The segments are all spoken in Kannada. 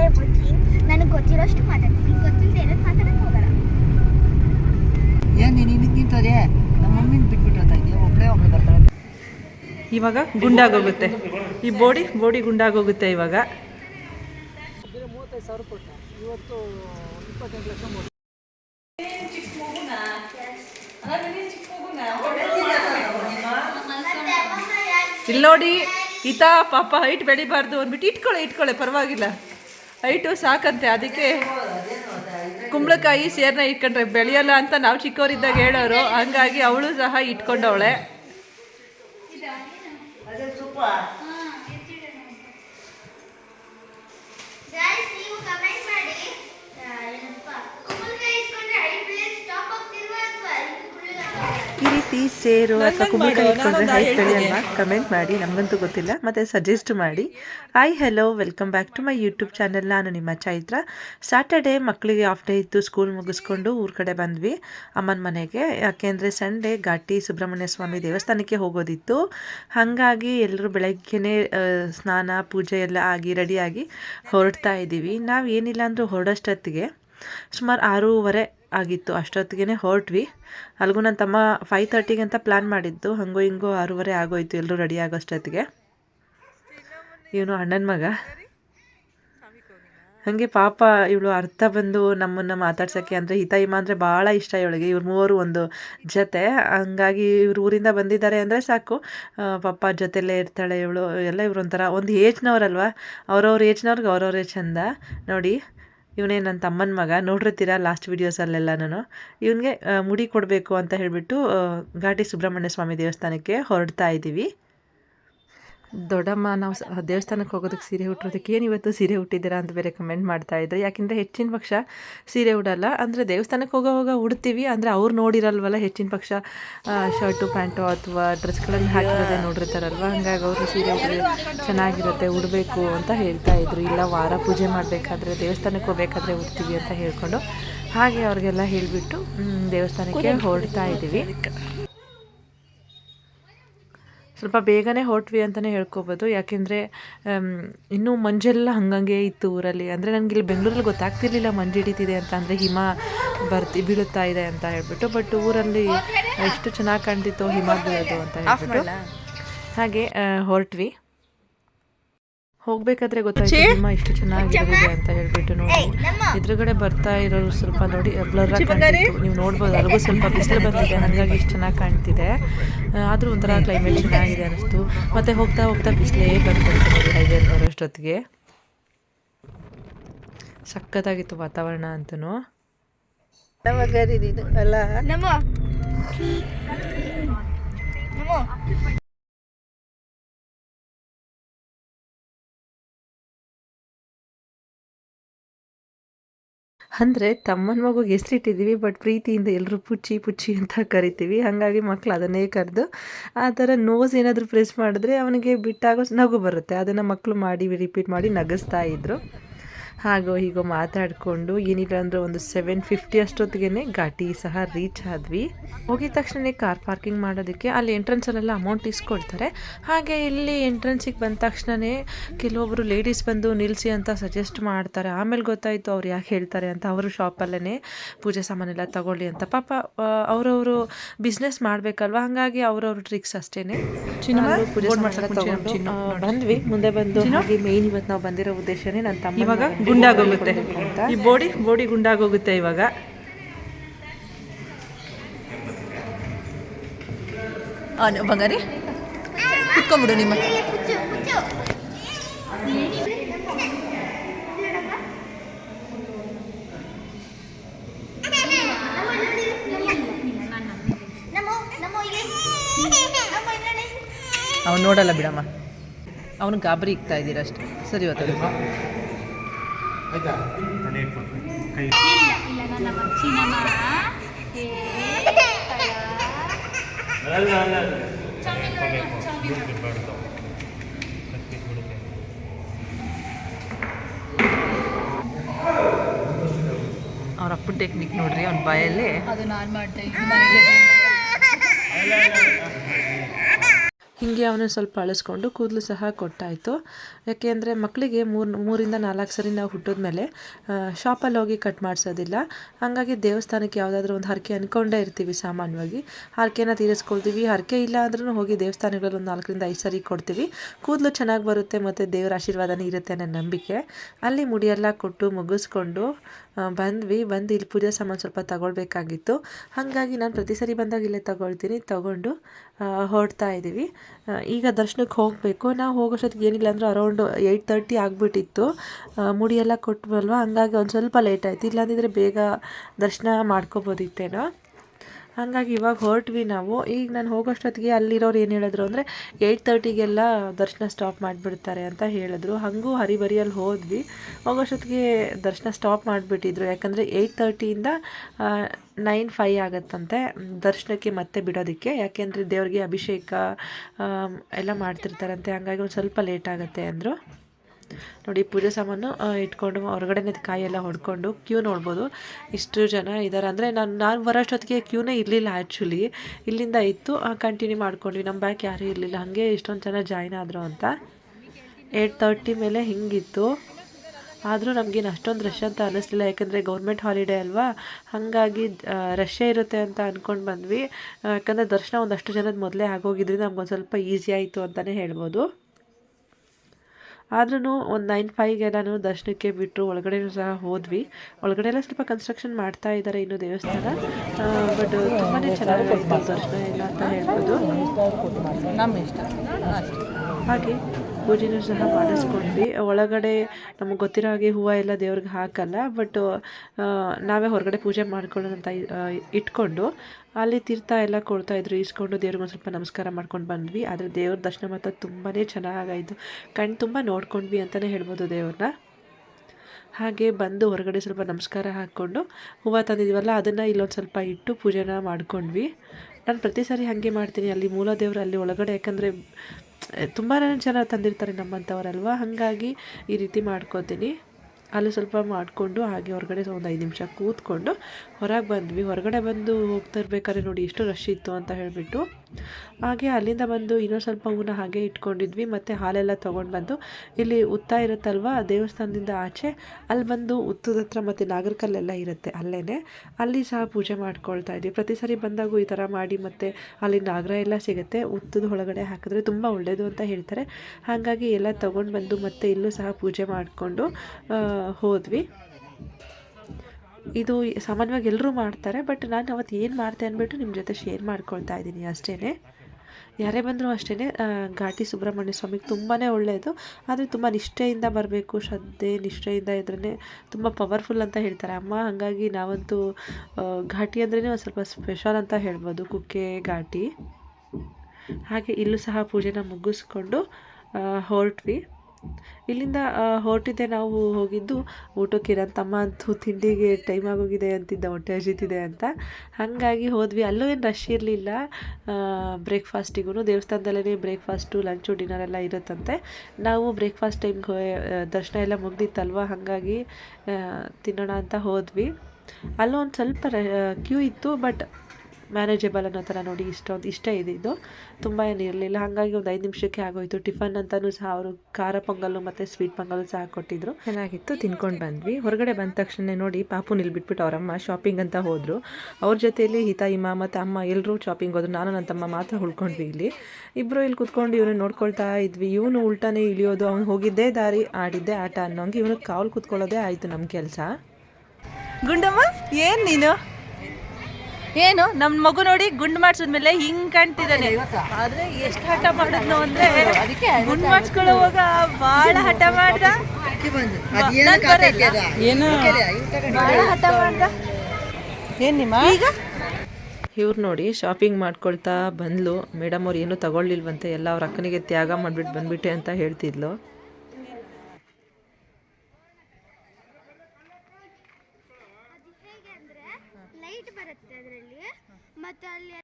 ಎವ್ರಿಥಿಂಗ್ ನನಗೆ ಗೊತ್ತಿರೋಷ್ಟು ಮಾತಾಡ್ತೀನಿ. ಗೊತ್ತಿಲ್ಲದೆ ಇರೋದು ಮಾತಾಡಕ್ಕೆ ಹೋಗಲ್ಲ. ಏನು ನೀನು ನಿಂತೋದೆ? ನಮ್ಮ ಮಮ್ಮಿನ ಬಿಟ್ಬಿಟ್ಟು ಹೋಗ್ತಾ ಇದೆಯಾ? ಒಬ್ಬಳೇ ಒಬ್ಬಳು ಬರ್ತಾಳೆ. ಇವಾಗ ಗುಂಡಾಗೋಗುತ್ತೆ. ಈ ಬೋಡಿ ಬೋಡಿ ಗುಂಡಾಗೋಗುತ್ತೆ ಇವಾಗ. ಮೂವತ್ತೈದು ಸಾವಿರ ಕೊಟ್ಟ ಇವತ್ತು ಇಪ್ಪತ್ತೆಂಟು ಲಕ್ಷ ಇಲ್ಲಿ ನೋಡಿ ಈತ ಪಾಪ ಹೈಟ್ ಬೆಳಿಬಾರ್ದು ಅಂದ್ಬಿಟ್ಟು ಇಟ್ಕೊಳ್ಳೆ ಇಟ್ಕೊಳ್ಳೆ ಪರವಾಗಿಲ್ಲ. ಹೈಟು ಸಾಕಂತೆ ಅದಕ್ಕೆ ಕುಂಬಳಕಾಯಿ ಸೇರ್ನ ಇಟ್ಕೊಂಡ್ರೆ ಬೆಳೆಯಲ್ಲ ಅಂತ ನಾವು ಚಿಕ್ಕವರಿದ್ದಾಗ ಹೇಳೋರು. ಹಂಗಾಗಿ ಅವಳು ಸಹ ಇಟ್ಕೊಂಡವಳೆ ಗೈಸ್ ನೀವು ಕಮೆಂಟ್ ಮಾಡಿ ಆ, ಏನಪ್ಪ ಕುಂಬಳಕಾಯಿ ಇಟ್ಕೊಂಡ್ರೆ ಐ ಬ್ಲೇಡ್ ಸ್ಟಾಪ್ ಆಗ್ತಿಲ್ವಾ ಅಥವಾ ಈ ರೀತಿ ಸೇರು ಅಥವಾ ಕುಂಬಳಕಾಯಿ ಇಟ್ಕೊಂಡ್ರೆ ಹೈಟ್ ಬೆಳೆಯಲ್ವಾ ಕಮೆಂಟ್ ಮಾಡಿ ನಮಗಂತೂ ಗೊತ್ತಿಲ್ಲ. ಮತ್ತು ಸಜೆಸ್ಟ್ ಮಾಡಿ. Hi hello welcome back to my YouTube channel ನಾನು ನಿಮ್ಮ ಚೈತ್ರ. ಸ್ಯಾಟರ್ಡೇ ಮಕ್ಕಳಿಗೆ ಆಫ್ ಡೇ ಇತ್ತು ಸ್ಕೂಲ್ ಮುಗಿಸ್ಕೊಂಡು ಊರ ಕಡೆ ಬಂದ್ವಿ. ಅಮ್ಮನ ಮನೆಗೆ ಯಾಕೆಂದರೆ ಸಂಡೇ ಘಾಟಿ ಸುಬ್ರಹ್ಮಣ್ಯ ಸ್ವಾಮಿ ದೇವಸ್ಥಾನಕ್ಕೆ ಹೋಗೋದಿತ್ತು. ಹಾಗಾಗಿ ಎಲ್ಲರೂ ಬೆಳಗ್ಗೆನೇ ಸ್ನಾನ ಪೂಜೆ ಎಲ್ಲ ಆಗಿ ರೆಡಿಯಾಗಿ ಹೊರಡ್ತಾ ಇದ್ದೀವಿ. ನಾವು ಏನಿಲ್ಲ ಅಂದರೂ ಹೊರಡೋಷ್ಟೊತ್ತಿಗೆ. ಸುಮಾರು ಆರೂವರೆ ಆಗಿತ್ತು. ಅಷ್ಟೊತ್ತಿಗೆ ಹೊರಟ್ವಿ. ಅಲ್ಗೂ ನನ್ನ ತಮ್ಮ ಫೈವ್ ತರ್ಟಿಗೆ ಅಂತ ಪ್ಲ್ಯಾನ್ ಮಾಡಿದ್ದು. ಹಂಗೋ ಹಿಂಗೋ ಆರೂವರೆ ಆಗೋಯ್ತು. ಎಲ್ಲರೂ ರೆಡಿ ಆಗೋಷ್ಟೊತ್ತಿಗೆ ಇವನು ಅಣ್ಣನ ಮಗ. ಹಾಗೆ ಪಾಪ ಇವಳು ಅರ್ಥ ಬಂದು ನಮ್ಮನ್ನು ಮಾತಾಡ್ಸೋಕ್ಕೆ ಅಂದರೆ ಹಿತ ಹಿಮ ಅಂದರೆ ಭಾಳ ಇಷ್ಟ ಇವಳಿಗೆ. ಇವ್ರು ಮೂವರು ಒಂದು ಜೊತೆ. ಹಂಗಾಗಿ ಇವ್ರು ಊರಿಂದ ಬಂದಿದ್ದಾರೆ ಅಂದರೆ ಸಾಕು. ಪಾಪ ಜೊತೆಲೇ ಇರ್ತಾಳೆ ಇವಳು. ಎಲ್ಲ ಇವ್ರು ಒಂಥರ, ಒಂದು ಏಜ್ನವ್ರಲ್ವ ಅವ್ರವ್ರ ಏಜ್ನವ್ರಿಗೆ ಅವ್ರವ್ರೇ ಚಂದ. ನೋಡಿ. ಇವನೇ ನನ್ನ ತಮ್ಮನ ಮಗ. ನೋಡಿರ್ತೀರ ಲಾಸ್ಟ್ ವೀಡಿಯೋಸಲ್ಲೆಲ್ಲ ನಾನು. ಇವನಿಗೆ ಮುಡಿ ಕೊಡಬೇಕು ಅಂತ ಹೇಳಿಬಿಟ್ಟು ಘಾಟಿ ಸುಬ್ರಹ್ಮಣ್ಯ ಸ್ವಾಮಿ ದೇವಸ್ಥಾನಕ್ಕೆ ಹೊರಡ್ತಾ ಇದ್ದೀವಿ. ದೊಡ್ಡಮ್ಮ ನಾವು ದೇವಸ್ಥಾನಕ್ಕೆ ಹೋಗೋದಕ್ಕೆ ಸೀರೆ ಉಟ್ಟಿರೋದಕ್ಕೆ ಏನು ಇವತ್ತು ಸೀರೆ ಉಟ್ಟಿದ್ದೀರಾ ಅಂತ ಬೇರೆ ಕಮೆಂಟ್ ಮಾಡ್ತಾ ಇದ್ದಾರೆ ಯಾಕೆಂದರೆ ಹೆಚ್ಚಿನ ಪಕ್ಷ ಸೀರೆ ಉಡಲ್ಲ. ಅಂದರೆ ದೇವಸ್ಥಾನಕ್ಕೆ ಹೋಗೋವಾಗ ಉಡ್ತೀವಿ. ಅಂದರೆ ಅವ್ರು ನೋಡಿರಲ್ವಲ್ಲ ಹೆಚ್ಚಿನ ಪಕ್ಷ ಶರ್ಟು ಪ್ಯಾಂಟು ಅಥವಾ ಡ್ರೆಸ್ಗಳನ್ನು ಹಾಕಿರೋದೇ ನೋಡಿರ್ತಾರಲ್ವ? ಹಂಗಾಗಿ ಅವರು ಸೀರೆ ಚೆನ್ನಾಗಿರುತ್ತೆ ಉಡಬೇಕು ಅಂತ ಹೇಳ್ತಾ ಇದ್ರು. ಇಲ್ಲ ವಾರ ಪೂಜೆ ಮಾಡಬೇಕಾದ್ರೆ ದೇವಸ್ಥಾನಕ್ಕೆ ಹೋಗ್ಬೇಕಾದ್ರೆ ಉಡ್ತೀವಿ ಅಂತ ಹೇಳ್ಕೊಂಡು ಹಾಗೆ ಅವ್ರಿಗೆಲ್ಲ ಹೇಳಿಬಿಟ್ಟು ದೇವಸ್ಥಾನಕ್ಕೆ ಹೊರಡ್ತಾ ಇದ್ದೀವಿ. ಸ್ವಲ್ಪ ಬೇಗನೆ ಹೊರಟ್ವಿ ಅಂತಲೇ ಹೇಳ್ಕೊಬೋದು. ಯಾಕೆಂದರೆ ಇನ್ನೂ ಮಂಜೆಲ್ಲ ಹಂಗಂಗೆ ಇತ್ತು ಊರಲ್ಲಿ. ಅಂದರೆ ನನಗೆ ಇಲ್ಲಿ ಬೆಂಗಳೂರಲ್ಲಿ ಗೊತ್ತಾಗ್ತಿರ್ಲಿಲ್ಲ ಮಂಜು ಹಿಡಿತಿದೆ ಅಂತ ಅಂದರೆ ಹಿಮ ಬರ್ತಿ ಬೀಳುತ್ತಾ ಇದೆ ಅಂತ ಹೇಳ್ಬಿಟ್ಟು. ಬಟ್ ಊರಲ್ಲಿ ಎಷ್ಟು ಚೆನ್ನಾಗಿ ಕಾಣ್ತಿತ್ತು ಹಿಮ ಬೀಳೋದು ಅಂತ ಹೇಳ್ಬಿಟ್ಟು. ಹಾಗೆ ಹೊರಟ್ವಿ. ಹೋಗ್ಬೇಕಾದ್ರೆ ಗೊತ್ತಾಯ್ತು ನಿಮ್ಮ ಇಷ್ಟು ಚೆನ್ನಾಗಿರೋದಿದೆ ಅಂತ ಹೇಳ್ಬಿಟ್ಟು ನೋಡಿ. ಎದುರುಗಡೆ ಬರ್ತಾ ಇರೋರು ಸ್ವಲ್ಪ ನೋಡಿ ಬ್ಲರ್ ಕಾಣ್ತಿತ್ತು. ನೀವು ನೋಡ್ಬೋದು ಅಲ್ಲಿಗೂ ಸ್ವಲ್ಪ ಬಿಸಿಲು ಬಂದಿದೆ ಹಾಗಾಗಿ ಇಷ್ಟು ಚೆನ್ನಾಗಿ ಕಾಣ್ತಿದೆ. ಆದರೂ ಒಂಥರ ಕ್ಲೈಮೇಟ್ ಚೆನ್ನಾಗಿದೆ ಅನಿಸ್ತು ಮತ್ತೆ ಹೋಗ್ತಾ ಹೋಗ್ತಾ ಬಿಸಿಲೇ ಬಂದ್ಬಿಡ್ತು ನೋಡಿ ಹೈವೇ ಬರೋಷ್ಟೊತ್ತಿಗೆ. ಸಖತ್ತಾಗಿತ್ತು ವಾತಾವರಣ ಅಂತೂ ಅಲ್ಲ? ಅಂದರೆ ತಮ್ಮನ ಮಗುಗೆ ಹೆಸರಿಟ್ಟಿದ್ದೀವಿ ಬಟ್ ಪ್ರೀತಿಯಿಂದ ಎಲ್ಲರೂ ಪುಚ್ಚಿ ಪುಚ್ಚಿ ಅಂತ ಕರಿತೀವಿ. ಹಾಗಾಗಿ ಮಕ್ಕಳು ಅದನ್ನೇ ಕರೆದು, ಆ ಥರ ನೋಸ್ ಏನಾದರೂ ಪ್ರೆಸ್ ಮಾಡಿದ್ರೆ ಅವನಿಗೆ ಬಿಟ್ಟಾಗೋ ನಗು ಬರುತ್ತೆ. ಅದನ್ನು ಮಕ್ಕಳು ಮಾಡಿ ರಿಪೀಟ್ ಮಾಡಿ ನಗಿಸ್ತಾ ಇದ್ರು. ಹಾಗೋ ಹೀಗೋ ಮಾತಾಡಿಕೊಂಡು ಏನಿಲ್ಲ ಅಂದ್ರೆ ಒಂದು ಸೆವೆನ್ ಫಿಫ್ಟಿ ಅಷ್ಟೊತ್ತಿಗೆ ಘಾಟಿ ಸಹ ರೀಚ್ ಆದ್ವಿ. ಹೋಗಿದ ತಕ್ಷಣ ಕಾರ್ ಪಾರ್ಕಿಂಗ್ ಮಾಡೋದಕ್ಕೆ ಅಲ್ಲಿ ಎಂಟ್ರೆನ್ಸಲ್ಲೆಲ್ಲ ಅಮೌಂಟ್ ಇಸ್ಕೊಳ್ತಾರೆ ಹಾಗೆ ಇಲ್ಲಿ ಎಂಟ್ರೆನ್ಸಿಗೆ ಬಂದ ತಕ್ಷಣವೇ ಕೆಲವೊಬ್ಬರು ಲೇಡೀಸ್ ಬಂದು ನಿಲ್ಲಿಸಿ ಅಂತ ಸಜೆಸ್ಟ್ ಮಾಡ್ತಾರೆ. ಆಮೇಲೆ ಗೊತ್ತಾಯಿತು ಅವ್ರು ಯಾಕೆ ಹೇಳ್ತಾರೆ ಅಂತ. ಅವರು ಶಾಪಲ್ಲೇ ಪೂಜೆ ಸಾಮಾನೆಲ್ಲ ತಗೊಳ್ಳಿ ಅಂತ. ಪಾಪ ಅವರವರು ಬಿಸ್ನೆಸ್ ಮಾಡಬೇಕಲ್ವ? ಹಾಗಾಗಿ ಅವ್ರವ್ರ ಟ್ರಿಕ್ಸ್ ಅಷ್ಟೇ ಪೂಜೆ ಬಂದ್ವಿ. ಮುಂದೆ ಬಂದು ಮೇನ್ ಇವತ್ತು ನಾವು ಬಂದಿರೋ ಉದ್ದೇಶನೇ ನನ್ನ ತಮ್ಮ ಇವಾಗ ಗುಂಡಾಗೋಗುತ್ತೆ. ಈ ಬೋಡಿ ಬೋಡಿ ಗುಂಡಾಗೋಗುತ್ತೆ ಇವಾಗ. ಬಂಗಾರಿ ಕುತ್ಕೊಂಡ್ಬಿಡು ನಿಮ್ಮ. ಅವ್ನು ನೋಡಲ್ಲ ಬಿಡಮ್ಮ. ಅವನು ಗಾಬರಿ ಇಕ್ತಾ ಇದ್ದೀರ ಸರಿ ಸರಿ ಹೋಗ್ತದೆ ಅವ್ರ ಅಪ್ಪನ ಟೆಕ್ನಿಕ್ ನೋಡ್ರಿ ಅವ್ನ ಬಾಯಲ್ಲಿ. ಹೀಗೆ ಅವನು ಸ್ವಲ್ಪ ಅಳಿಸ್ಕೊಂಡು ಕೂದಲು ಸಹ ಕೊಟ್ಟಾಯಿತು. ಯಾಕೆಂದರೆ ಮಕ್ಕಳಿಗೆ ಮೂರು, ಮೂರಿಂದ ನಾಲ್ಕು ಸರಿ ನಾವು ಹುಟ್ಟಿದ್ಮೇಲೆ ಶಾಪಲ್ಲಿ ಹೋಗಿ ಕಟ್ ಮಾಡಿಸೋದಿಲ್ಲ. ಹಾಗಾಗಿ ದೇವಸ್ಥಾನಕ್ಕೆ ಯಾವುದಾದ್ರೂ ಒಂದು ಹರಕೆ ಅಂದ್ಕೊಂಡೇ ಇರ್ತೀವಿ ಸಾಮಾನ್ಯವಾಗಿ. ಹರಕೆನ ತೀರಿಸ್ಕೊಳ್ತೀವಿ. ಹರಕೆ ಇಲ್ಲ ಅಂದ್ರೂ ಹೋಗಿ ದೇವಸ್ಥಾನಗಳಲ್ಲಿ ಒಂದು ನಾಲ್ಕರಿಂದ ಐದು ಸರಿ ಕೊಡ್ತೀವಿ. ಕೂದಲು ಚೆನ್ನಾಗಿ ಬರುತ್ತೆ ಮತ್ತು ದೇವರ ಆಶೀರ್ವಾದನೇ ಇರುತ್ತೆ ಅನ್ನೋ ನಂಬಿಕೆ. ಅಲ್ಲಿ ಮುಡಿಯೆಲ್ಲ ಕೊಟ್ಟು ಮುಗಿಸ್ಕೊಂಡು ಬಂದ್ವಿ. ಬಂದು ಇಲ್ಲಿ ಪೂಜಾ ಸಾಮಾನು ಸ್ವಲ್ಪ ತಗೊಳ್ಬೇಕಾಗಿತ್ತು. ಹಾಗಾಗಿ ನಾನು ಪ್ರತಿ ಸರಿ ಬಂದಾಗ ಇಲ್ಲೇ ತಗೊಳ್ತೀನಿ. ತಗೊಂಡು ಹೊರಡ್ತಾ ಇದ್ದೀವಿ ಈಗ ದರ್ಶನಕ್ಕೆ ಹೋಗಬೇಕು. ನಾವು ಹೋಗೋಷ್ಟೊತ್ತಿಗೆ ಏನಿಲ್ಲ ಅಂದರೂ ಅರೌಂಡ್ ಏಯ್ಟ್ ತರ್ಟಿ ಆಗಿಬಿಟ್ಟಿತ್ತು. ಮುಡಿಯೆಲ್ಲ ಕೊಟ್ಬಲ್ವಾ ಹಂಗಾಗಿ ಒಂದು ಸ್ವಲ್ಪ ಲೇಟ್ ಆಯಿತು. ಇಲ್ಲಾಂದಿದ್ರೆ ಬೇಗ ದರ್ಶನ ಮಾಡ್ಕೋಬೋದಿತ್ತೇನೋ? ಹಾಗಾಗಿ ಇವಾಗ ಹೊರಟ್ವಿ ನಾವು. ಈಗ ನಾನು ಹೋಗೋಷ್ಟೊತ್ತಿಗೆ ಅಲ್ಲಿರೋರು ಏನು ಹೇಳಿದ್ರು ಅಂದರೆ ಏಯ್ಟ್ ತರ್ಟಿಗೆಲ್ಲ ದರ್ಶನ ಸ್ಟಾಪ್ ಮಾಡಿಬಿಡ್ತಾರೆ ಅಂತ ಹೇಳಿದ್ರು. ಹಾಗೂ ಹರಿಬರಿಯಲ್ಲಿ ಹೋದ್ವಿ. ಹೋಗೋಷ್ಟೊತ್ತಿಗೆ ದರ್ಶನ ಸ್ಟಾಪ್ ಮಾಡಿಬಿಟ್ಟಿದ್ರು. ಯಾಕಂದರೆ ಏಯ್ಟ್ ತರ್ಟಿಯಿಂದ ನೈನ್ ಫೈ ಆಗುತ್ತಂತೆ. ದರ್ಶನಕ್ಕೆ ಮತ್ತೆ ಬಿಡೋದಕ್ಕೆ. ಯಾಕೆಂದರೆ ದೇವ್ರಿಗೆ ಅಭಿಷೇಕ ಎಲ್ಲ ಮಾಡ್ತಿರ್ತಾರಂತೆ. ಹಾಗಾಗಿ ಒಂದು ಸ್ವಲ್ಪ ಲೇಟ್ ಆಗುತ್ತೆ ಅಂದರು. ನೋಡಿ ಪೂಜೆ ಸಾಮಾನು ಇಟ್ಕೊಂಡು ಹೊರಗಡೆನೇ ಕಾಯೆಲ್ಲ ಹೊಡ್ಕೊಂಡು ಕ್ಯೂ ನೋಡ್ಬೋದು. ಇಷ್ಟು ಜನ ಇದ್ದಾರೆ ಅಂದರೆ ನಾನು ನಾನು ಬರೋಷ್ಟೊತ್ತಿಗೆ ಕ್ಯೂನೇ ಇರಲಿಲ್ಲ ಆ್ಯಕ್ಚುಲಿ ಇಲ್ಲಿಂದ ಇತ್ತು ಕಂಟಿನ್ಯೂ ಮಾಡ್ಕೊಂಡ್ವಿ. ನಮ್ಮ ಬ್ಯಾಕ್ ಯಾರೂ ಇರಲಿಲ್ಲ. ಹಾಗೆ ಇಷ್ಟೊಂದು ಜನ ಜಾಯ್ನ್ ಆದರು ಅಂತ. ಏಯ್ಟ್ ತರ್ಟಿ ಮೇಲೆ ಹಿಂಗಿತ್ತು. ಆದರೂ ನಮಗೇನು ಅಷ್ಟೊಂದು ರಶ್ ಅಂತ ಅನ್ನಿಸ್ಲಿಲ್ಲ ಯಾಕಂದರೆ ಗೌರ್ಮೆಂಟ್ ಹಾಲಿಡೇ ಅಲ್ವಾ? ಹಾಗಾಗಿ ರಶ್ಶೇ ಇರುತ್ತೆ ಅಂತ ಅಂದ್ಕೊಂಡು ಬಂದ್ವಿ. ಯಾಕಂದರೆ ದರ್ಶನ ಒಂದಷ್ಟು ಜನದ ಮೊದಲೇ ಆಗೋಗಿದ್ರಿಂದ ನಮ್ಗೊಂದು ಸ್ವಲ್ಪ ಈಸಿ ಆಯಿತು ಅಂತಲೇ ಹೇಳ್ಬೋದು. ಆದ್ರೂ ಒಂದು ನೈನ್ ನಾನು ದರ್ಶನಕ್ಕೆ ಬಿಟ್ಟರು ಒಳಗಡೆನೂ ಸಹ ಹೋದ್ವಿ. ಒಳಗಡೆ ಎಲ್ಲ ಸ್ವಲ್ಪ ಕನ್ಸ್ಟ್ರಕ್ಷನ್ ಮಾಡ್ತಾ ಇದ್ದಾರೆ ಇನ್ನು ದೇವಸ್ಥಾನ. ಬಟ್ ತುಂಬಾ ಚೆನ್ನಾಗಿ ದರ್ಶನ ಇಲ್ಲ ಅಂತ ಹೇಳ್ಬೋದು. ನಮ್ಮ ಇಷ್ಟ ಅಷ್ಟೇ ಹಾಗೆ. ಪೂಜೆನೂ ಸಹ ಮಾಡಿಸ್ಕೊಂಡ್ವಿ. ಒಳಗಡೆ ನಮಗೆ ಗೊತ್ತಿರೋ ಹಾಗೆ ಹೂವು ಎಲ್ಲ ದೇವ್ರಿಗೆ ಹಾಕಲ್ಲ ಬಟ್ ನಾವೇ ಹೊರಗಡೆ ಪೂಜೆ ಮಾಡ್ಕೊಳ್ಳೋಣ ಅಂತ ಇಟ್ಕೊಂಡು ಅಲ್ಲಿ ತೀರ್ಥ ಎಲ್ಲ ಕೊಡ್ತಾ ಇದ್ರು. ಇಸ್ಕೊಂಡು ದೇವ್ರಿಗೆ ಒಂದು ಸ್ವಲ್ಪ ನಮಸ್ಕಾರ ಮಾಡ್ಕೊಂಡು ಬಂದ್ವಿ. ಆದರೆ ದೇವ್ರ ದರ್ಶನ ಮಾತ್ರ ತುಂಬಾ ಚೆನ್ನಾಗಾಯಿತು. ಕಣ್ಣು ತುಂಬ ನೋಡ್ಕೊಂಡ್ವಿ ಅಂತಲೇ ಹೇಳ್ಬೋದು ದೇವ್ರನ್ನ ಹಾಗೆ ಬಂದು ಹೊರಗಡೆ ಸ್ವಲ್ಪ ನಮಸ್ಕಾರ ಹಾಕ್ಕೊಂಡು ಹೂವು ತಂದಿದ್ದೀವಲ್ಲ ಅದನ್ನು ಇಲ್ಲೊಂದು ಸ್ವಲ್ಪ ಇಟ್ಟು ಪೂಜೆನ ಮಾಡ್ಕೊಂಡ್ವಿ. ನಾನು ಪ್ರತಿ ಸಾರಿ ಹಾಗೆ ಮಾಡ್ತೀನಿ. ಅಲ್ಲಿ ಮೂಲ ದೇವರು ಅಲ್ಲಿ ಒಳಗಡೆ, ಯಾಕಂದರೆ ತುಂಬಾ ಜನ ತಂದಿರ್ತಾರೆ ನಮ್ಮಂಥವರಲ್ವ ಹಾಗಾಗಿ ಈ ರೀತಿ ಮಾಡ್ಕೋತೀನಿ. ಅಲ್ಲಿ ಸ್ವಲ್ಪ ಮಾಡಿಕೊಂಡು ಹಾಗೆ ಹೊರಗಡೆ ಒಂದು ಐದು ನಿಮಿಷ ಕೂತ್ಕೊಂಡು ಹೊರಗೆ ಬಂದ್ವಿ. ಹೊರಗಡೆ ಬಂದು ಹೋಗ್ತಾ ಇರ್ಬೇಕಾದ್ರೆ ನೋಡಿ, ಎಷ್ಟು ರಶ್ ಇತ್ತು ಅಂತ ಹೇಳಿಬಿಟ್ಟು. ಹಾಗೆ ಅಲ್ಲಿಂದ ಬಂದು ಇನ್ನೊಂದು ಸ್ವಲ್ಪ ಹೂನ ಹಾಗೆ ಇಟ್ಕೊಂಡಿದ್ವಿ, ಮತ್ತು ಹಾಲೆಲ್ಲ ತೊಗೊಂಡು ಬಂದು ಇಲ್ಲಿ ಉತ್ತ ಇರುತ್ತಲ್ವ ದೇವಸ್ಥಾನದಿಂದ ಆಚೆ ಅಲ್ಲಿ ಬಂದು ಉತ್ತದ ಹತ್ರ ಮತ್ತು ನಾಗರಕಲ್ಲೆಲ್ಲ ಇರುತ್ತೆ ಅಲ್ಲೇ ಅಲ್ಲಿ ಸಹ ಪೂಜೆ ಮಾಡ್ಕೊಳ್ತಾ ಇದ್ವಿ. ಪ್ರತಿ ಸಾರಿ ಬಂದಾಗೂ ಈ ಥರ ಮಾಡಿ ಮತ್ತು ಅಲ್ಲಿ ನಾಗರ ಎಲ್ಲ ಸಿಗುತ್ತೆ. ಉತ್ತದ ಒಳಗಡೆ ಹಾಕಿದ್ರೆ ತುಂಬ ಒಳ್ಳೆಯದು ಅಂತ ಹೇಳ್ತಾರೆ. ಹಾಗಾಗಿ ಎಲ್ಲ ತೊಗೊಂಡು ಬಂದು ಮತ್ತೆ ಇಲ್ಲೂ ಸಹ ಪೂಜೆ ಮಾಡಿಕೊಂಡು ಹೋದ್ವಿ. ಇದು ಸಾಮಾನ್ಯವಾಗಿ ಎಲ್ಲರೂ ಮಾಡ್ತಾರೆ, ಬಟ್ ನಾನು ಅವತ್ತು ಏನು ಮಾಡ್ತೆ ಅಂದ್ಬಿಟ್ಟು ನಿಮ್ಮ ಜೊತೆ ಶೇರ್ ಮಾಡ್ಕೊಳ್ತಾ ಇದ್ದೀನಿ ಅಷ್ಟೇ ಯಾರೇ ಬಂದರೂ ಅಷ್ಟೇ ಘಾಟಿ ಸುಬ್ರಹ್ಮಣ್ಯ ಸ್ವಾಮಿಗೆ ತುಂಬಾ ಒಳ್ಳೆಯದು ಆದರೆ ತುಂಬ ನಿಷ್ಠೆಯಿಂದ ಬರಬೇಕು, ಶ್ರದ್ಧೆ, ನಿಷ್ಠೆಯಿಂದ ಇದ್ರೇ ತುಂಬ ಪವರ್ಫುಲ್ ಅಂತ ಹೇಳ್ತಾರೆ. ಅಮ್ಮ, ಹಾಗಾಗಿ ನಾವಂತೂ ಘಾಟಿ ಅಂದ್ರೇ ಒಂದು ಸ್ವಲ್ಪ ಸ್ಪೆಷಲ್ ಅಂತ ಹೇಳ್ಬೋದು, ಕುಕ್ಕೆ, ಘಾಟಿ. ಹಾಗೆ ಇಲ್ಲೂ ಸಹ ಪೂಜೆನ ಮುಗಿಸ್ಕೊಂಡು ಹೊರಟ್ವಿ. ಇಲ್ಲಿಂದ ಹೊರಟಿದ್ದೆ ನಾವು ಹೋಗಿದ್ದು, ಊಟಕ್ಕೆ ತಮ್ಮ ಅಂತೂ ತಿಂಡಿಗೆ ಟೈಮ್ ಆಗೋಗಿದೆ ಅಂತಿದ್ದ, ಹೊಟ್ಟೆ ಹಸಿತಿದೆ ಅಂತ. ಹಾಗಾಗಿ ಹೋದ್ವಿ. ಅಲ್ಲೂ ಏನು ರಶ್ ಇರಲಿಲ್ಲ. ಬ್ರೇಕ್ಫಾಸ್ಟಿಗೂ ದೇವಸ್ಥಾನದಲ್ಲೇ ಬ್ರೇಕ್ಫಾಸ್ಟು ಲಂಚು ಡಿನ್ನರ್ ಎಲ್ಲ ಇರುತ್ತಂತೆ. ನಾವು ಬ್ರೇಕ್ಫಾಸ್ಟ್ ಟೈಮ್ಗೆ ದರ್ಶನ ಎಲ್ಲ ಮುಗ್ದಿತ್ತಲ್ವ? ಹಾಗಾಗಿ ತಿನ್ನೋಣ ಅಂತ ಹೋದ್ವಿ. ಅಲ್ಲೊಂದು ಸ್ವಲ್ಪ ಕ್ಯೂ ಇತ್ತು ಬಟ್ ಮ್ಯಾನೇಜಬಲ್ ಅನ್ನೋ ಥರ ನೋಡಿ ಇಷ್ಟೊಂದು ಇಷ್ಟ ಇದ್ದಿದ್ದು ತುಂಬ ಏನು ಇರಲಿಲ್ಲ. ಹಾಗಾಗಿ ಒಂದು ಐದು ನಿಮಿಷಕ್ಕೆ ಆಗೋಯ್ತು. ಟಿಫನ್ ಅಂತಲೂ ಸಹ ಅವರು ಖಾರ ಪೊಂಗಲ್ಲು ಮತ್ತು ಸ್ವೀಟ್ ಪೊಂಗಲ್ಲು ಸಹ ಕೊಟ್ಟಿದ್ರು. ಚೆನ್ನಾಗಿತ್ತು. ತಿನ್ಕೊಂಡು ಬಂದ್ವಿ. ಹೊರಗಡೆ ಬಂದ ತಕ್ಷಣ ನೋಡಿ ಪಾಪು ನಿಲ್ಬಿಟ್ಬಿಟ್ಟು ಅವರಮ್ಮ ಶಾಪಿಂಗ್ ಅಂತ ಹೋದರು. ಅವ್ರ ಜೊತೆಯಲ್ಲಿ ಹಿತ ಇಮ್ಮ ಮತ್ತು ಅಮ್ಮ ಎಲ್ಲರೂ ಶಾಪಿಂಗ್ ಹೋದ್ರು. ನಾನು ನನ್ನ ತಮ್ಮ ಮಾತ್ರ ಉಳ್ಕೊಂಡ್ವಿ ಇಲ್ಲಿ. ಇಬ್ಬರು ಇಲ್ಲಿ ಕುತ್ಕೊಂಡು ಇವನು ನೋಡ್ಕೊಳ್ತಾ ಇದ್ವಿ. ಇವನು ಉಲ್ಟಾನೇ ಇಳಿಯೋದು. ಅವ್ನು ಹೋಗಿದ್ದೇ ದಾರಿ ಆಡಿದ್ದೆ ಆಟ ಅನ್ನೋಂಗೆ ಇವನು ಕಾವಲು ಕುತ್ಕೊಳ್ಳೋದೇ ಆಯಿತು ನಮ್ಮ ಕೆಲಸ. ಗುಂಡಮ್ಮ ಏನು ನೀನು? ಏನು ನಮ್ಮ ಮಗು ನೋಡಿ ಗುಂಡು ಮಾಡಿಸಿದ್ಮೇಲೆ ಹಿಂಗ್ ಕಾಣ್ತಿದ್ದಾನೆ. ಆದ್ರೆ ಎಷ್ಟು ಹಠ ಮಾಡಿದ್ನು ಅಂದ್ರೆ ಗುಂಡು ಮಾಡಿಸ್ಕೊಳ್ಳುವಾಗ ಬಹಳ ಹಠ ಮಾಡ್ದ. ಬಹಳ ಹಠ ಮಾಡ್ದ. ಏನ್ ನಿಮ್ಮ? ಈಗ? ಇವ್ರು ನೋಡಿ ಶಾಪಿಂಗ್ ಮಾಡ್ಕೊಳ್ತಾ ಬಂದ್ಲು. ಮೇಡಮ್ ಅವ್ರು ಏನೂ ತಗೊಳ್ಳಿಲ್ವಂತೆ ಎಲ್ಲ ಅವ್ರ ಅಕ್ಕನಿಗೆ ತ್ಯಾಗ ಮಾಡಿಬಿಟ್ಟು ಬಂದ್ಬಿಟ್ಟೆ ಅಂತ ಹೇಳ್ತಿದ್ಲು ಅದು ಹೇಗೆ ಅಂದ್ರೆ ಲೈಟ್ ಬರುತ್ತೆ ಅದರಲ್ಲಿ. ಮತ್ತೆ ಅಲ್ಲಿ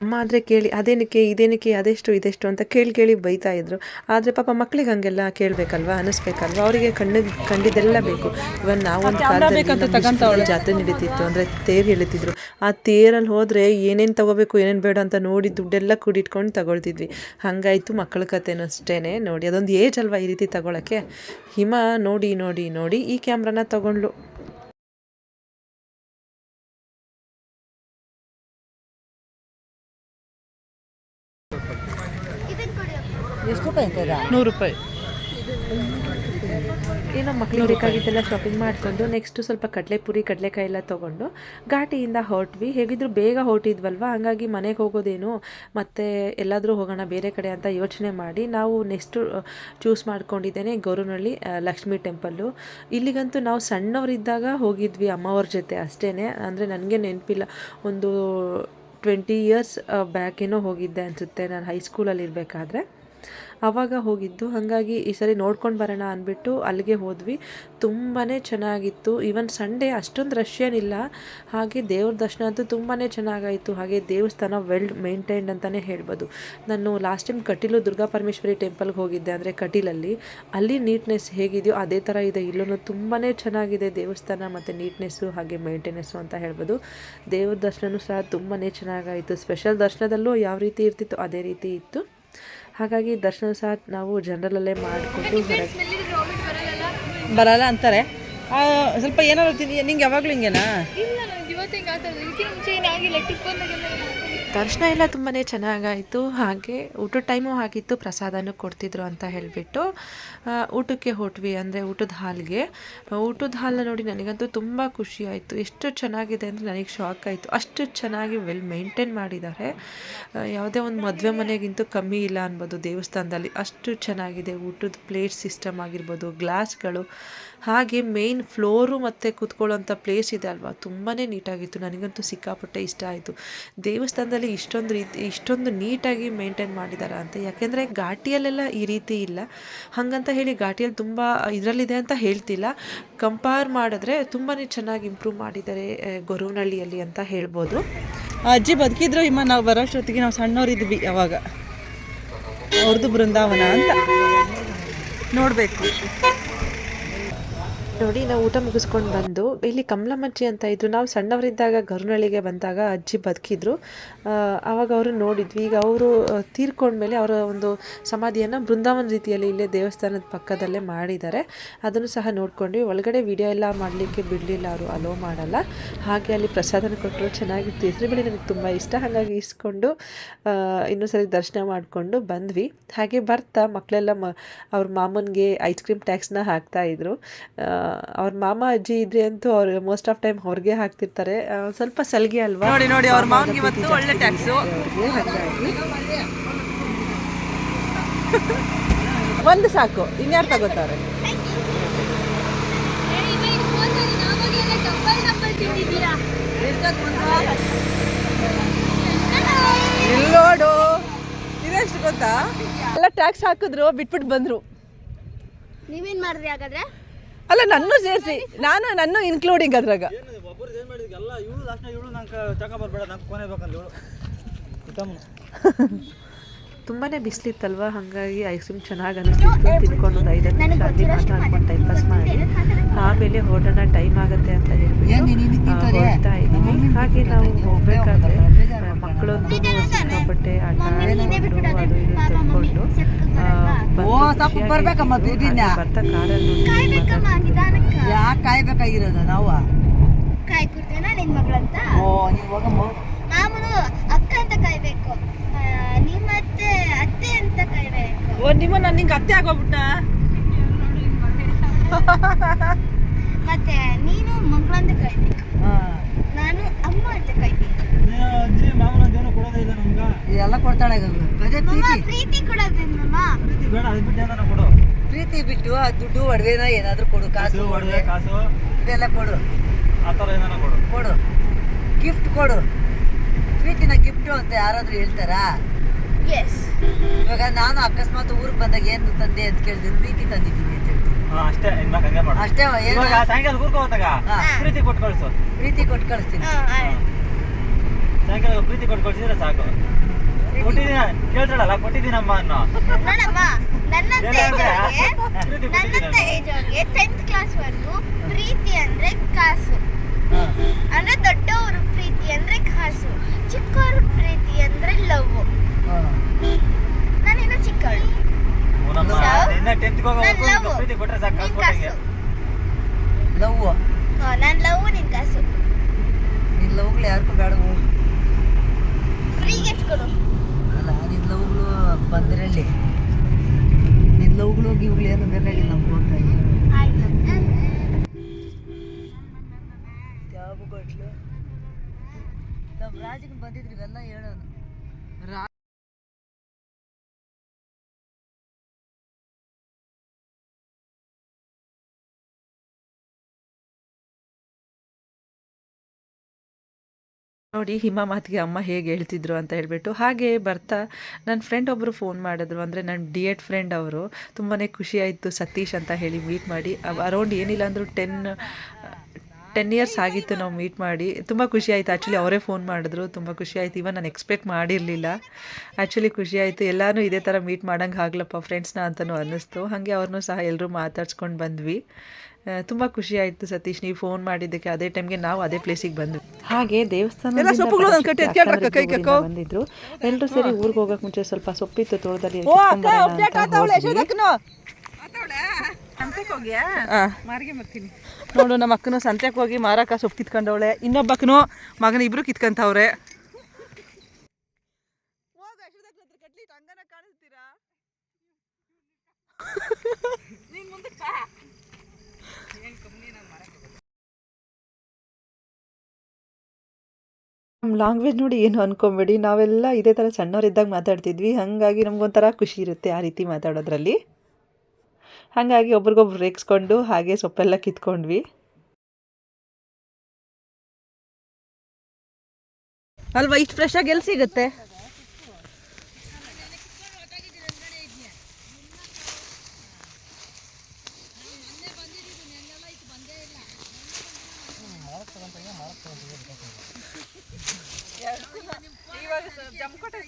ಅಮ್ಮ ಆದರೆ ಕೇಳಿ ಅದೇನಕ್ಕೆ ಇದೇನಕ್ಕೆ ಅದೆಷ್ಟು ಇದೆಷ್ಟು ಅಂತ ಕೇಳಿ ಕೇಳಿ ಬೈತಾ ಇದ್ರು. ಆದರೆ ಪಾಪ ಮಕ್ಕಳಿಗೆ ಹಂಗೆಲ್ಲ ಕೇಳಬೇಕಲ್ವಾ ಅನಿಸ್ಬೇಕಲ್ವಾ? ಅವರಿಗೆ ಕಣ್ಣು ಕಂಡಿದ್ದೆಲ್ಲ ಬೇಕು. ಇವನ್ ನಾವೊಂದು ಕಾಲದಲ್ಲಿ ಜಾತ್ರೆ ನಡೀತಿತ್ತು ಅಂದರೆ ತೇರು ಎಳಿತಿದ್ರು ಆ ತೇರಲ್ಲಿ ಹೋದರೆ ಏನೇನು ತಗೋಬೇಕು ಏನೇನು ಬೇಡ ಅಂತ ನೋಡಿ ದುಡ್ಡೆಲ್ಲ ಕೂಡಿಟ್ಕೊಂಡು ತಗೊಳ್ತಿದ್ವಿ. ಹಾಗಾಯಿತು ಮಕ್ಕಳ ಕಥೆನೂ ಅಷ್ಟೇ ನೋಡಿ ಅದೊಂದು ಏಜ್ ಅಲ್ವಾ ಈ ರೀತಿ ತಗೊಳಕ್ಕೆ? ಹಿಮ ನೋಡಿ ನೋಡಿ ನೋಡಿ ಈ ಕ್ಯಾಮ್ರಾನ ತಗೊಂಡ್ಲು ನೂರು ರೂಪಾಯಿ. ಏನೋ ಮಕ್ಕಳಿಗೆ ಬೇಕಾಗಿದ್ದೆಲ್ಲ ಶಾಪಿಂಗ್ ಮಾಡಿಕೊಂಡು ನೆಕ್ಸ್ಟು ಸ್ವಲ್ಪ ಕಡಲೆಪುರಿ ಕಡಲೆಕಾಯಿ ಎಲ್ಲ ತೊಗೊಂಡು ಘಾಟಿಯಿಂದ ಹೊರಟ್ವಿ. ಹೇಗಿದ್ರು ಬೇಗ ಹೊರಟಿದ್ವಲ್ವ? ಹಾಗಾಗಿ ಮನೆಗೆ ಹೋಗೋದೇನು ಮತ್ತು ಎಲ್ಲಾದರೂ ಹೋಗೋಣ ಬೇರೆ ಕಡೆ ಅಂತ ಯೋಚನೆ ಮಾಡಿ ನಾವು ನೆಕ್ಸ್ಟು ಚೂಸ್ ಮಾಡ್ಕೊಂಡಿದ್ದೇನೆ ಗೌರನಹಳ್ಳಿ ಆ, ಲಕ್ಷ್ಮೀ ಟೆಂಪಲ್ಲು ಇಲ್ಲಿಗಂತೂ ನಾವು ಸಣ್ಣವರಿದ್ದಾಗ ಹೋಗಿದ್ವಿ ಅಮ್ಮವ್ರ ಜೊತೆ ಅಷ್ಟೇ ಅಂದರೆ ನನಗೆ ನೆನಪಿಲ್ಲ ಒಂದು ಟ್ವೆಂಟಿ ಇಯರ್ಸ್ ಬ್ಯಾಕೇನೋ ಹೋಗಿದ್ದೆ ಅನಿಸುತ್ತೆ. ನಾನು ಹೈಸ್ಕೂಲಲ್ಲಿ ಇರಬೇಕಾದ್ರೆ ಆವಾಗ ಹೋಗಿದ್ದು. ಹಾಗಾಗಿ ಈ ಸರಿ ನೋಡ್ಕೊಂಡು ಬರೋಣ ಅಂದ್ಬಿಟ್ಟು ಅಲ್ಲಿಗೆ ಹೋದ್ವಿ. ತುಂಬಾ ಚೆನ್ನಾಗಿತ್ತು. ಈವನ್ ಸಂಡೇ ಅಷ್ಟೊಂದು ರಶ್ ಏನಿಲ್ಲ. ಹಾಗೆ ದೇವ್ರ ದರ್ಶನ ಅಂತೂ ತುಂಬಾ ಚೆನ್ನಾಗಾಯಿತು. ಹಾಗೆ ದೇವಸ್ಥಾನ ವೆಲ್ ಮೇಂಟೈನ್ಡ್ ಅಂತಲೇ ಹೇಳ್ಬೋದು. ನಾನು ಲಾಸ್ಟ್ ಟೈಮ್ ಕಟೀಲು ದುರ್ಗಾ ಪರಮೇಶ್ವರಿ ಟೆಂಪಲ್ಗೆ ಹೋಗಿದ್ದೆ ಅಂದರೆ ಕಟೀಲಲ್ಲಿ. ಅಲ್ಲಿ ನೀಟ್ನೆಸ್ ಹೇಗಿದೆಯೋ ಅದೇ ಥರ ಇದೆ. ಇಲ್ಲೂ ತುಂಬಾ ಚೆನ್ನಾಗಿದೆ ದೇವಸ್ಥಾನ ಮತ್ತು ನೀಟ್ನೆಸ್ಸು ಹಾಗೆ ಮೇಂಟೆನೆನ್ಸು ಅಂತ ಹೇಳ್ಬೋದು. ದೇವ್ರ ದರ್ಶನವೂ ಸಹ ತುಂಬಾ ಚೆನ್ನಾಗಾಯಿತು. ಸ್ಪೆಷಲ್ ದರ್ಶನದಲ್ಲೂ ಯಾವ ರೀತಿ ಇರ್ತಿತ್ತು ಅದೇ ರೀತಿ ಇತ್ತು. ಹಾಗಾಗಿ ದರ್ಶನ ಸಹ ನಾವು ಜನರಲ್ಲೇ ಮಾಡಿಕೊಂಡು ಬರಲ್ಲ ಅಂತಾರೆ. ಆ, ಸ್ವಲ್ಪ ಏನಾದ್ರು ತಿಂದಿ ನಿಂಗೆ ಯಾವಾಗಲೂ ಹಿಂಗೆನಾ? ದರ್ಶನ ಎಲ್ಲ ತುಂಬಾ ಚೆನ್ನಾಗಾಯಿತು. ಹಾಗೆ ಊಟದ ಟೈಮು ಆಗಿತ್ತು ಪ್ರಸಾದನೂ ಕೊಡ್ತಿದ್ರು ಅಂತ ಹೇಳಿಬಿಟ್ಟು ಊಟಕ್ಕೆ ಹೊಟ್ವಿ ಅಂದರೆ ಊಟದ ಹಾಲ್ಗೆ. ಊಟದ ಹಾಲನ್ನ ನೋಡಿ ನನಗಂತೂ ತುಂಬ ಖುಷಿ ಆಯಿತು. ಎಷ್ಟು ಚೆನ್ನಾಗಿದೆ ಅಂದರೆ ನನಗೆ ಶಾಕ್ ಆಯಿತು. ಅಷ್ಟು ಚೆನ್ನಾಗಿ ವೆಲ್ ಮೇಂಟೈನ್ ಮಾಡಿದ್ದಾರೆ. ಯಾವುದೇ ಒಂದು ಮದುವೆ ಮನೆಗಿಂತೂ ಕಮ್ಮಿ ಇಲ್ಲ ಅನ್ಬೋದು ದೇವಸ್ಥಾನದಲ್ಲಿ. ಅಷ್ಟು ಚೆನ್ನಾಗಿದೆ ಊಟದ ಪ್ಲೇಟ್ ಸಿಸ್ಟಮ್ ಆಗಿರ್ಬೋದು ಗ್ಲಾಸ್ಗಳು ಹಾಗೆ ಮೇಯ್ನ್ ಫ್ಲೋರು ಮತ್ತು ಕೂತ್ಕೊಳ್ಳೋಂಥ ಪ್ಲೇಸ್ ಇದೆ ಅಲ್ವಾ? ತುಂಬಾ ನೀಟಾಗಿತ್ತು ನನಗಂತೂ ಸಿಕ್ಕಾಪಟ್ಟೆ ಇಷ್ಟ ಆಯಿತು. ದೇವಸ್ಥಾನದಲ್ಲಿ ಇಷ್ಟೊಂದು ರೀತಿ, ಇಷ್ಟೊಂದು ನೀಟಾಗಿ ಮೇಂಟೈನ್ ಮಾಡಿದ್ದಾರೆ ಅಂತ. ಯಾಕೆಂದರೆ ಘಾಟಿಯಲ್ಲೆಲ್ಲ ಈ ರೀತಿ ಇಲ್ಲ. ಹಾಗಂತ ಹೇಳಿ ಘಾಟಿಯಲ್ಲಿ ತುಂಬ ಇದರಲ್ಲಿದೆ ಅಂತ ಹೇಳ್ತಿಲ್ಲ. ಕಂಪೇರ್ ಮಾಡಿದ್ರೆ ತುಂಬಾ ಚೆನ್ನಾಗಿ ಇಂಪ್ರೂವ್ ಮಾಡಿದ್ದಾರೆ ಗೊರವನಹಳ್ಳಿಯಲ್ಲಿ ಅಂತ ಹೇಳ್ಬೋದು. ಅಜ್ಜಿ ಬದುಕಿದ್ರು ಇಮ್ಮ, ನಾವು ಬರೋಷ್ಟೊತ್ತಿಗೆ ನಾವು ಸಣ್ಣವರಿದ್ವಿ ಅವಾಗ. ಅವ್ರದ್ದು ಬೃಂದಾವನ ಅಂತ. ನೋಡಬೇಕು. ನೋಡಿ ನಾವು ಊಟ ಮುಗಿಸ್ಕೊಂಡು ಬಂದು ಇಲ್ಲಿ ಕಮಲಮ್ಮಜ್ಜಿ ಅಂತ ಇದ್ರು. ನಾವು ಸಣ್ಣವರಿದ್ದಾಗ ಗರುನಳ್ಳಿಗೆ ಬಂದಾಗ ಅಜ್ಜಿ ಬದುಕಿದ್ರು. ಆವಾಗ ಅವರು ನೋಡಿದ್ವಿ. ಈಗ ಅವರು ತೀರ್ಕೊಂಡ್ಮೇಲೆ ಅವರ ಒಂದು ಸಮಾಧಿಯನ್ನು ಬೃಂದಾವನ ರೀತಿಯಲ್ಲಿ ಇಲ್ಲೇ ದೇವಸ್ಥಾನದ ಪಕ್ಕದಲ್ಲೇ ಮಾಡಿದ್ದಾರೆ. ಅದನ್ನು ಸಹ ನೋಡ್ಕೊಂಡ್ವಿ. ಒಳಗಡೆ ವಿಡಿಯೋ ಎಲ್ಲ ಮಾಡಲಿಕ್ಕೆ ಬಿಡಲಿಲ್ಲ ಅವರು. ಅಲೋ ಮಾಡಲ್ಲ. ಹಾಗೆ ಅಲ್ಲಿ ಪ್ರಸಾದನ ಕೊಟ್ಟರು. ಚೆನ್ನಾಗಿತ್ತು. ಹೆಸರುಬೇಳೆ ನನಗೆ ತುಂಬ ಇಷ್ಟ. ಹಾಗಾಗಿ ಇಸ್ಕೊಂಡು ಇನ್ನೂ ಸರಿ ದರ್ಶನ ಮಾಡಿಕೊಂಡು ಬಂದ್ವಿ. ಹಾಗೆ ಬರ್ತಾ ಮಕ್ಕಳೆಲ್ಲ ಮ ಅವ್ರ ಮಾಮನಿಗೆ ಐಸ್ ಕ್ರೀಮ್ ಟ್ಯಾಕ್ಸ್ನ ಹಾಕ್ತಾ ಇದ್ರು. ಆ, ಅವ್ರ ಮಾಮ ಅಜ್ಜಿ ಇದ್ರೆ ಅಂತೂ ಅವ್ರು ಮೋಸ್ಟ್ ಆಫ್ ಟೈಮ್ ಅವ್ರಿಗೆ ಹಾಕ್ತಿರ್ತಾರೆ. ಸ್ವಲ್ಪ ಸಲಿಗೆ ಅಲ್ವಾ? ನೋಡಿ ನೋಡಿ ಅವ್ರ ಮಾಮ್ಗೆ ಇವತ್ತು ಒಳ್ಳೆ ಟ್ಯಾಕ್ಸು ಒಂದು ಸಾಕು ಇನ್ಯಾರು ತಗೋತಾರೆ? ಇಲ್ಲೋಡು. ಇದೆಷ್ಟು ಗೊತ್ತಾ? ಎಲ್ಲ ಟ್ಯಾಕ್ಸ್ ಹಾಕಿದ್ರು ಬಿಟ್ಬಿಟ್ಟು ಬಂದರು. ನೀವೇನ್ ಮಾಡಿದ್ರಿ ಹಾಗಾದ್ರೆ? ಅಲ್ಲ ನನ್ನ ಸೇರಿಸಿ. ನಾನು ನನ್ನ ಇನ್ಕ್ಲೂಡಿಂಗ್ ಅದ್ರಾಗ. ಒಬ್ಬರು ಏನು ಹಂಗಾಗಿ ಎಲ್ಲ ಇವಳು ಲಾಸ್ಟ್ ಇವಳು ನಂಗೆ ಚಕ ಬರ್ಬೇಡ ನಂಗೆ ಕೊನೆ ಬೇಕಂತ ಇವಳು ತುಂಬಾ ಬಿಸಿಲಿತ್ತಲ್ವ? ಹಾಗಾಗಿ ಐಸ್ ಕ್ರೀಮ್ ಚೆನ್ನಾಗಿ ಅನಿಸ್ತಿತ್ತು. ತಿನ್ಕೊಂಡು ಒಂದು ಐದು ನಿಮಿಷ ಅಲ್ಲಿ ಮಾತಾಡ್ಕೊಂಡು ಟೈಮ್ ಪಾಸ್ ಮಾಡಿ. ಆಮೇಲೆ ಹೊರಡೋಣ ಟೈಮ್ ಆಗುತ್ತೆ ಅಂತ ಹೇಳ್ಬಿಟ್ಟು. ಹೋಗ್ತಾ ಇದ್ದೀನಿ. ಇದ್ದೀವಿ ಹಾಗೆ ನಾವು ಹೋಗ್ಬೇಕಾದ್ರೆ ಮಕ್ಕಳಂತೂ ಸಿಕ್ಕಾಪಟ್ಟೆ ಆಟ ಆಡ್ಕೊಂಡು ಅದು ಇದು ತಿಳ್ಕೊಂಡು. ಬರ್ತಾ ಕಾರಲ್ಲಿ ಕಾಯ್ಬೇಕಮ್ಮ ನಿಧಾನಕ್ಕ. ಯಾಕೆ ಕಾಯ್ಬೇಕಾಗಿರೋದು ನಾವು? ನಿನ್ ಮಗಳಂತ? ಓ ನೀವು ಹೋಗಮ್ಮ. ಮಾಮನು ಅಕ್ಕ ಅಂತ ಕಾಯ್ಬೇಕು. ಅತ್ತೆ ಅಂತ ಕಾಯ್ಬೇಕು. ಓ ನಿಮ್ಮ ನಾನು ನಿಂಗೆ ಅತ್ತೆ ಆಗೋಗ್ಬಿಟ್ಟ ಮತ್ತೆ ನೀನು ಮಗಳಂತ ಕಾಯ್ಬೇಕು. ನಾನು ಅಮ್ಮ ಅಂತ ಕಾಯ್ತೀನಿ ಅಜ್ಜಿ ಇದೆಲ್ಲ ಕೊಡ್ತಾಳೆ. ಅದೇ ಪ್ರೀತಿ. ಪ್ರೀತಿ ಬಿಟ್ಟು ಕೊಡು. ಪ್ರೀತಿ ಬಿಟ್ಟು ಆ ದುಡ್ಡು ಒಡವೆನ ಏನಾದ್ರೂ ಕೊಡು ಕಾಸು ಒಡವೆ ಕಾಸು. ಇದೆಲ್ಲ ಕೊಡು. ಆ ಥರ ಏನಾರ ಕೊಡು. ಕೊಡು. ಗಿಫ್ಟ್ ಕೊಡು. ಪ್ರೀತಿನ ಗಿಫ್ಟು ಅಂತ ಯಾರಾದ್ರೂ ಹೇಳ್ತಾರಾ? ಎಸ್ ಇವಾಗ ನಾನು ಅಕಸ್ಮಾತ್ ಊರಿಗೆ ಬಂದಾಗ ಏನು ತಂದೆ ಅಂತ ಕೇಳಿದ್ರೆ ಪ್ರೀತಿ ತಂದಿದ್ದೀನಿ ಅಂತ ಹೇಳ್ತೀನಿ. ಅಷ್ಟೇ ಇನ್ಮ್ಯಾಗ ಹಂಗೆ ಮಾಡು. ಅಷ್ಟೇ ಸಾಯಂಕಾಲ ಹೋದಾಗ. ಪ್ರೀತಿ ಕೊಟ್ಟು ಕಳಿಸು. ಪ್ರೀತಿ ಕೊಟ್ಟು ಕಳಿಸ್ತೀನಿ. ಸಾಯಂಕಾಲ ಪ್ರೀತಿ ಕೊಟ್ಟು ಕಳ್ಸಿದ್ರೆ ಸಾಕು. ಕೊಟ್ಟಿದ್ದೀನ ಕೇಳ್ತಾಳಲ್ಲ ಕೊಟ್ಟಿದ್ದೀನಮ್ಮ ಅನ್ನೋ. ನೋಡಮ್ಮ ನನ್ನಂತ ಟೆಂತ್ ಕ್ಲಾಸ್ ವರೆಗೂ ಪ್ರೀತಿ ಅಂದ್ರೆ ಕಾಸು. ಅಂದ್ರೆ ದೊಡ್ಡವರು ಪ್ರೀತಿ ಅಂದ್ರೆ ಕಾಸು ಚಿಕ್ಕವರು ಪ್ರೀತಿ ಅಂದ್ರೆ ಲವ್ ನಾನಿನ್ನು ಚಿಕ್ಕವಳು. ಲವ್ ಪ್ರೀತಿ ಕೊಟ್ರೆ ಸಾಕು ನಿನ್ ಲವ್ ಹಾ, ನಾನ್ ಲವ್ ನಿನ್ ಕಾಸು. ನೀನ್ ಲವ್ಗಳು ಯಾರಿಗೂ ಬೇಡ ಹೋಗು ಫ್ರೀಗೆ ಎತ್ಕೊಡು ಅಲ್ಲ ನಿನ್ ಲವ್ಗಳು ಬಂದಿರಲ್ಲಿ ನಿನ್ ಲವ್ಗಳು ಗಿವ್ಗಳು ಏನು ಬೇಕಾಗಿಲ್ಲ ಹೋಗ್ತಾಯಿ ಆಯ್ತು. ಯಾವ ಕೊಟ್ಲು ನಮ್ಮ ಬಂದಿದ್ರು ಇವೆಲ್ಲ ಹೇಳೋನು ನೋಡಿ, ಹಿಮ ಮಾತಿಗೆ ಅಮ್ಮ ಹೇಗೆ ಹೇಳ್ತಿದ್ರು ಅಂತ ಹೇಳ್ಬಿಟ್ಟು ಹಾಗೆ ಬರ್ತಾ ನನ್ನ ಫ್ರೆಂಡ್ ಒಬ್ಬರು ಫೋನ್ ಮಾಡಿದ್ರು. ಅಂದರೆ ನನ್ನ ಡಿ ಎಡ್ ಫ್ರೆಂಡ್ ಅವರು. ತುಂಬಾ ಖುಷಿ ಆಯಿತು ಸತೀಶ್ ಅಂತ ಹೇಳಿ ಮೀಟ್ ಮಾಡಿ. ಅರೌಂಡ್ ಏನಿಲ್ಲ ಅಂದರೂ ಟೆನ್ ಟೆನ್ ಇಯರ್ಸ್ ಆಗಿತ್ತು ನಾವು ಮೀಟ್ ಮಾಡಿ. ತುಂಬ ಖುಷಿ ಆಯಿತು. ಆ್ಯಕ್ಚುಲಿ ಅವರೇ ಫೋನ್ ಮಾಡಿದ್ರು. ತುಂಬ ಖುಷಿ ಆಯಿತು. ಇವನ್ ನಾನು ಎಕ್ಸ್ಪೆಕ್ಟ್ ಮಾಡಿರಲಿಲ್ಲ. ಆ್ಯಕ್ಚುಲಿ ಖುಷಿ ಆಯಿತು. ಇದೇ ಥರ ಮೀಟ್ ಮಾಡೋಂಗೆ ಆಗ್ಲಪ್ಪ ಫ್ರೆಂಡ್ಸ್ನ ಅಂತಲೂ ಅನ್ನಿಸ್ತು. ಹಾಗೆ ಅವ್ರನ್ನೂ ಸಹ ಎಲ್ಲರೂ ಮಾತಾಡ್ಸ್ಕೊಂಡು ಬಂದ್ವಿ. ತುಂಬ ಖುಷಿ ಆಯ್ತು ಸತೀಶ್ ನೀವು ಫೋನ್ ಮಾಡಿದ್ದಕ್ಕೆ. ಅದೇ ಟೈಮ್ಗೆ ನಾವು ಅದೇ ಪ್ಲೇಸಿಗೆ ಬಂದ್ವಿ. ಹಾಗೆ ದೇವಸ್ಥಾನ. ಬಂದಿದ್ರು. ಎಲ್ಲರೂ ಸೇರಿ ಊರಿಗೆ ಹೋಗಕ್ಕೆ ಮುಂಚೆ ಸ್ವಲ್ಪ ಸೊಪ್ಪಿತ್ತು ತೋಟದಲ್ಲಿ ನೋಡು ನಮ್ಮ ಅಕ್ಕನೂ ಸಂತೆಗೆ ಹೋಗಿ ಮಾರಕ ಸೊಪ್ಪು ಕಿತ್ಕೊಂಡವಳೆ. ಇನ್ನೊಬ್ಬಕ್ಕನು ಮಗನ ಇಬ್ರು ಕಿತ್ಕೊಂತವ್ರೆ. ಲ್ಯಾಂಗ್ವೇಜ್ ನೋಡಿ ಏನು ಅನ್ಕೊಂಬೇಡಿ. ನಾವೆಲ್ಲ ಇದೇ ಥರ ಸಣ್ಣವರಿದ್ದಾಗ ಮಾತಾಡ್ತಿದ್ವಿ. ಹಾಗಾಗಿ ನಮಗೊಂಥರ ಖುಷಿ ಇರುತ್ತೆ ಆ ರೀತಿ ಮಾತಾಡೋದ್ರಲ್ಲಿ. ಹಾಗಾಗಿ ಒಬ್ರಿಗೊಬ್ರು ರೇಗಿಸ್ಕೊಂಡು ಹಾಗೆ ಸೊಪ್ಪೆಲ್ಲ ಕಿತ್ಕೊಂಡ್ವಿ. ಅಲ್ವಾ, ಇಷ್ಟು ಫ್ರೆಶ್ ಆಗಿ ಎಲ್ಲಿ ಸಿಗುತ್ತೆ?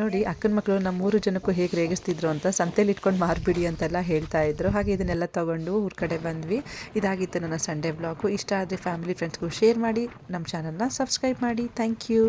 ನೋಡಿ, ಅಕ್ಕನ ಮಕ್ಕಳು ನಮ್ಮ ಮೂರು ಜನಕ್ಕೂ ಹೇಗೆ ರೇಗಿಸ್ತಿದ್ರು ಅಂತ ಸಂತೆಲಿ ಇಟ್ಕೊಂಡು ಮಾರ್ಬಿಡಿ ಅಂತೆಲ್ಲ ಹೇಳ್ತಾ ಇದ್ರು. ಹಾಗೆ ಇದನ್ನೆಲ್ಲ ತಗೊಂಡು ಊರ ಕಡೆ ಬಂದ್ವಿ. ಇದಾಗಿತ್ತು ನನ್ನ ಸಂಡೇ ಬ್ಲಾಗು ಇಷ್ಟ ಆದರೆ ಫ್ಯಾಮಿಲಿ ಫ್ರೆಂಡ್ಸ್ಗೂ ಶೇರ್ ಮಾಡಿ. ನಮ್ಮ ಚಾನಲ್ನ ಸಬ್ಸ್ಕ್ರೈಬ್ ಮಾಡಿ. Thank you